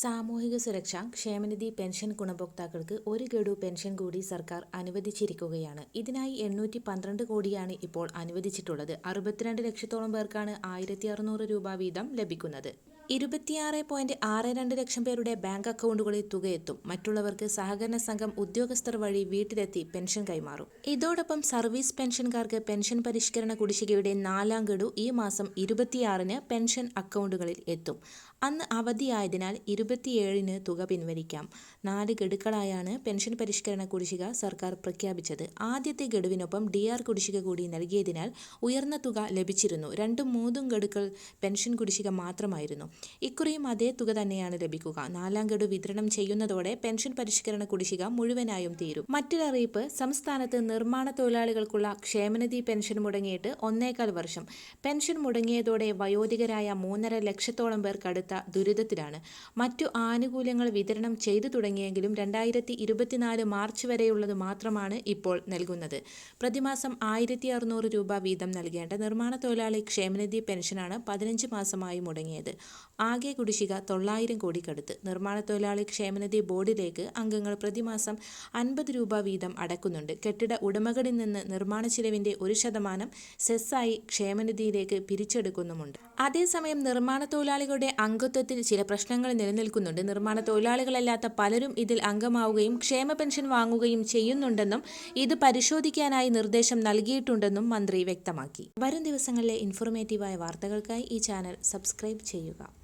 സാമൂഹിക സുരക്ഷ ക്ഷേമനിധി പെൻഷൻ ഗുണഭോക്താക്കൾക്ക് ഒരു ഗഡു പെൻഷൻ കൂടി സർക്കാർ അനുവദിച്ചിരിക്കുകയാണ്. ഇതിനായി എണ്ണൂറ്റി പന്ത്രണ്ട് കോടിയാണ് ഇപ്പോൾ അനുവദിച്ചിട്ടുള്ളത്. അറുപത്തിരണ്ട് ലക്ഷത്തോളം പേർക്കാണ് ആയിരത്തി അറുന്നൂറ് രൂപ വീതം ലഭിക്കുന്നത്. ഇരുപത്തിയാറ് പോയിന്റ് ആറ് രണ്ട് ലക്ഷം പേരുടെ ബാങ്ക് അക്കൗണ്ടുകളിൽ തുകയെത്തും. മറ്റുള്ളവർക്ക് സഹകരണ സംഘം ഉദ്യോഗസ്ഥർ വഴി വീട്ടിലെത്തി പെൻഷൻ കൈമാറും. ഇതോടൊപ്പം സർവീസ് പെൻഷൻകാർക്ക് പെൻഷൻ പരിഷ്കരണ കുടിശ്ശികയുടെ നാലാം ഗഡു ഈ മാസം ഇരുപത്തിയാറിന് പെൻഷൻ അക്കൗണ്ടുകളിൽ എത്തും. അന്ന് അവധിയായതിനാൽ ഇരുപത്തിയേഴിന് തുക പിൻവലിക്കാം. നാല് ഗഡുക്കളായാണ് പെൻഷൻ പരിഷ്കരണ കുടിശ്ശിക സർക്കാർ പ്രഖ്യാപിച്ചത്. ആദ്യത്തെ ഗഡുവിനൊപ്പം ഡി ആർ കുടിശ്ശിക കൂടി നൽകിയതിനാൽ ഉയർന്ന തുക ലഭിച്ചിരുന്നു. രണ്ടും മൂന്നും ഗഡുക്കൾ പെൻഷൻ കുടിശ്ശിക മാത്രമായിരുന്നു. ഇക്കുറിയും അതേ തുക തന്നെയാണ് ലഭിക്കുക. നാലാം ഗഡു വിതരണം ചെയ്യുന്നതോടെ പെൻഷൻ പരിഷ്കരണ കുടിശ്ശിക മുഴുവനായും തീരും. മറ്റൊരറിയിപ്പ് സംസ്ഥാനത്ത് നിർമ്മാണ തൊഴിലാളികൾക്കുള്ള ക്ഷേമനിധി പെൻഷൻ മുടങ്ങിയിട്ട് ഒന്നേകാൽ വർഷം. പെൻഷൻ മുടങ്ങിയതോടെ വയോധികരായ മൂന്നര ലക്ഷത്തോളം പേർ കടുത്ത ദുരിതത്തിലാണ്. മറ്റു ആനുകൂല്യങ്ങൾ വിതരണം ചെയ്തു തുടങ്ങിയെങ്കിലും രണ്ടായിരത്തി ഇരുപത്തിനാല് മാർച്ച് വരെയുള്ളത് മാത്രമാണ് ഇപ്പോൾ നൽകുന്നത്. പ്രതിമാസം ആയിരത്തി അറുന്നൂറ് രൂപ വീതം നൽകേണ്ട നിർമ്മാണ തൊഴിലാളി ക്ഷേമനിധി പെൻഷനാണ് പതിനഞ്ച് മാസമായി മുടങ്ങിയത്. ആകെ കുടിശ്ശിക തൊള്ളായിരം കോടി കടുത്ത് നിർമ്മാണ തൊഴിലാളി ക്ഷേമനിധി ബോർഡിലേക്ക് അംഗങ്ങൾ പ്രതിമാസം അൻപത് രൂപ വീതം അടക്കുന്നുണ്ട്. കെട്ടിട ഉടമകളിൽ നിന്ന് നിർമ്മാണ ചിലവിന്റെ ഒരു ശതമാനം സെസ്സായി ക്ഷേമനിധിയിലേക്ക് പിരിച്ചെടുക്കുന്നുമുണ്ട്. അതേസമയം നിർമ്മാണ തൊഴിലാളികളുടെ അംഗത്വത്തിൽ ചില പ്രശ്നങ്ങൾ നിലനിൽക്കുന്നുണ്ട്. നിർമ്മാണ തൊഴിലാളികളല്ലാത്ത പലരും ഇതിൽ അംഗമാവുകയും ക്ഷേമ പെൻഷൻ വാങ്ങുകയും ചെയ്യുന്നുണ്ടെന്നും ഇത് പരിശോധിക്കാനായി നിർദ്ദേശം നൽകിയിട്ടുണ്ടെന്നും മന്ത്രി വ്യക്തമാക്കി. വരും ദിവസങ്ങളിലെ ഇൻഫോർമേറ്റീവായ വാർത്തകൾക്കായി ഈ ചാനൽ സബ്സ്ക്രൈബ് ചെയ്യുക.